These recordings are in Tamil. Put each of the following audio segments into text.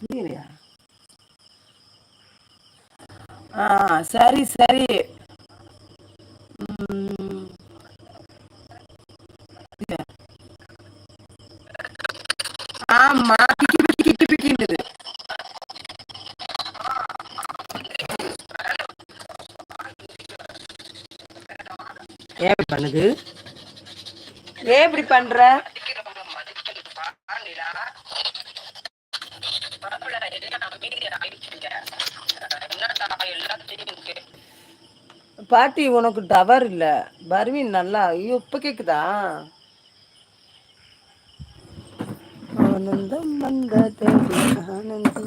புரியலையா? ஆ சரி சரி. ஆமா பிக்கி பிக்கி கிக்கி பிக்கின்றது ஏன் பண்ணுது? ஏன் இப்படி பண்ற? பாட்டி உனக்கு டவர் இல்ல. பர்வீன் நல்லா ஐயோ இப்ப கேக்குதா? ஆனந்தம் வந்தது ஆனந்தி.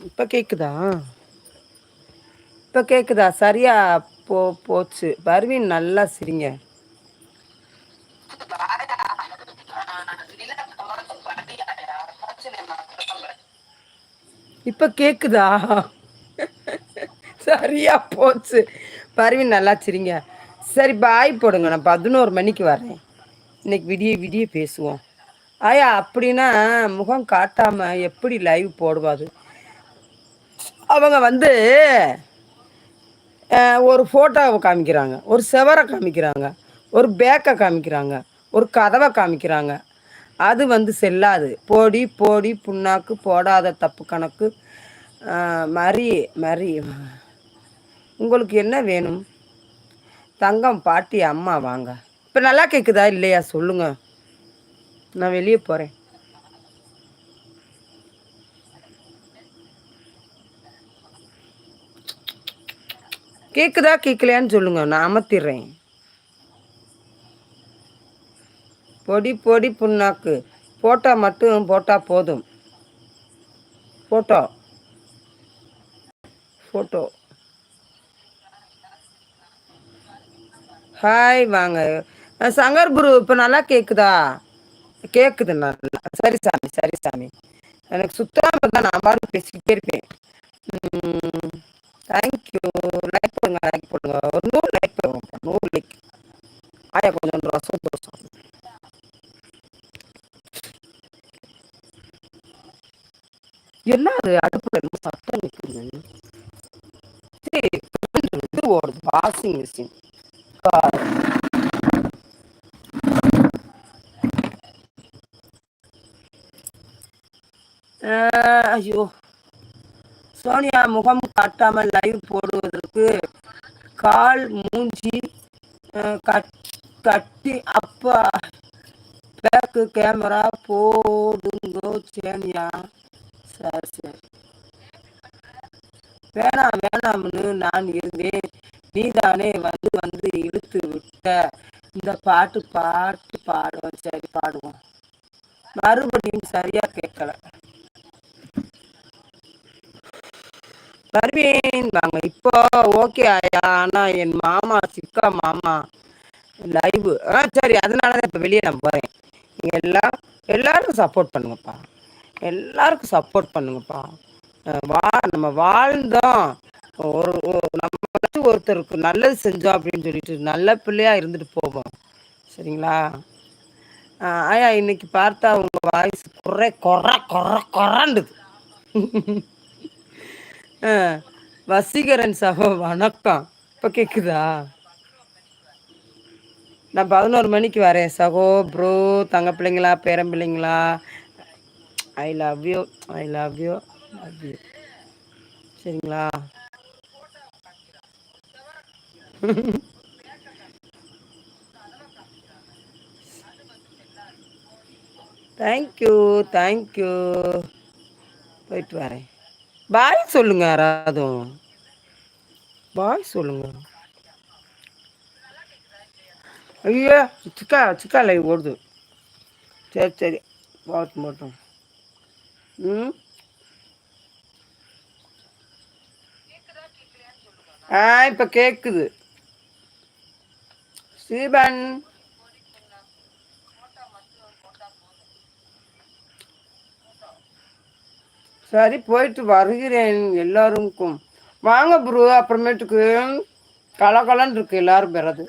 இப்ப கேக்குதா? இப்ப கேக்குதா? சரியா போ போச்சு. பர்வீன் நல்லா சிரிங்க. இப்ப கேக்குதா? சரியா போச்சு. பர்வீன் நல்லா சிரிங்க. சரி பாய் போடுங்க. நான் பதினோரு மணிக்கு வரேன். இன்னைக்கு விடிய விடிய பேசுவோம். ஆயா அப்படின்னா முகம் காட்டாம எப்படி லைவ் போடுவாது அவங்க வந்து ஒரு ஃபோட்டோவை காமிக்கிறாங்க. ஒரு செவரை காமிக்கிறாங்க. ஒரு பேக்கை காமிக்கிறாங்க. ஒரு கதவை காமிக்கிறாங்க. அது வந்து செல்லாது. போடி போடி புண்ணாக்கு போடாத தப்பு கணக்கு. மறி மறி. உங்களுக்கு என்ன வேணும்? தங்கம் பாட்டி அம்மா வாங்க. இப்போ நல்லா கேட்குதா இல்லையா? சொல்லுங்கள் நான் வெளியே போகிறேன் கேட்குதா கேட்கலையான்னு சொல்லுங்க நான் அமர்த்திடுறேன். பொடி பொடி புண்ணாக்கு. போட்டோ மட்டும் போட்டா போதும். போட்டோ. போட்டோ. ஹாய் வாங்க. சங்கர் குரு இப்போ நல்லா கேக்குதா? கேக்குது நல்லா. சரி சாமி சரி சாமி. எனக்கு சுத்தமாக தான் நான் பாட்டு பேசிக்கிட்டே இருப்பேன். தேங்க்யூ லைக் போடுங்க லைக் போடுங்க ஒரு நூறு லைக் போடுங்க நூறு லைக் ஆயா கொஞ்சம் ரசம் தோசம் என்ன அது அடுப்புல என்ன சட்டம் நிற்குது இது ஓடுது வாஷிங் மிஷின் ஐயோ சோனியா முகம் காட்டாமல் லைவ் போடுவதற்கு கால் மூஞ்சி கட்- கட்டி அப்பா பேக்கு கேமரா போடுங்கோ சேனியா சரி சரி. வேணாம் வேணாம்னு நான் இருந்தேன். நீதானே வந்து வந்து இழுத்து விட்ட. இந்த பாட்டு பாட்டு பாடுவோம். சரி பாடுவோம். மறுபடியும் சரியா கேட்கல. வருவேன் வாங்க. இப்போ ஓகே ஆயா. ஆனா என் மாமா சிக்கா மாமா லைவ் ஆ சரி அதனால தான் இப்போ வெளியே நான் போகிறேன் நீங்கள் எல்லாம் எல்லாருக்கும் சப்போர்ட் பண்ணுங்கப்பா. எல்லாருக்கும் சப்போர்ட் பண்ணுங்கப்பா. வா நம்ம வாழ்ந்தோம். ஒரு நம்ம வந்து ஒருத்தருக்கு நல்லது செஞ்சோம் அப்படின்னு சொல்லிட்டு நல்ல பிள்ளையாக இருந்துட்டு போவோம். சரிங்களா? ஆயா இன்னைக்கு பார்த்தா உங்க வாய்ஸ் குறை கொற கொற கொறாண்டுது வசீகரன் சகோ வணக்கம். இப்போ கேட்குதா நான் பதினோரு மணிக்கு வரேன். சகோ ப்ரோ தங்க பிள்ளைங்களா பேரம் பிள்ளைங்களா I love you I love you love you சரிங்களா தேங்க்யூ தேங்க்யூ போயிட்டு வரேன். பாய் சொல்லுங்க யாராவதும். பாய் சொல்லுங்க. ஐயோ சிக்கா சிக்கா லைவ் ஓடுது. சரி சரி. பார்த்து மட்டும். ம்? ஆ இப்போ கேட்குது ஸ்ரீபன். சரி போயிட்டு வருகிறேன் எல்லாருக்கும். வாங்க ப்ரோ. அப்புறமேட்டுக்கு கலகலன்னு இருக்கு. எல்லாரும் பெறது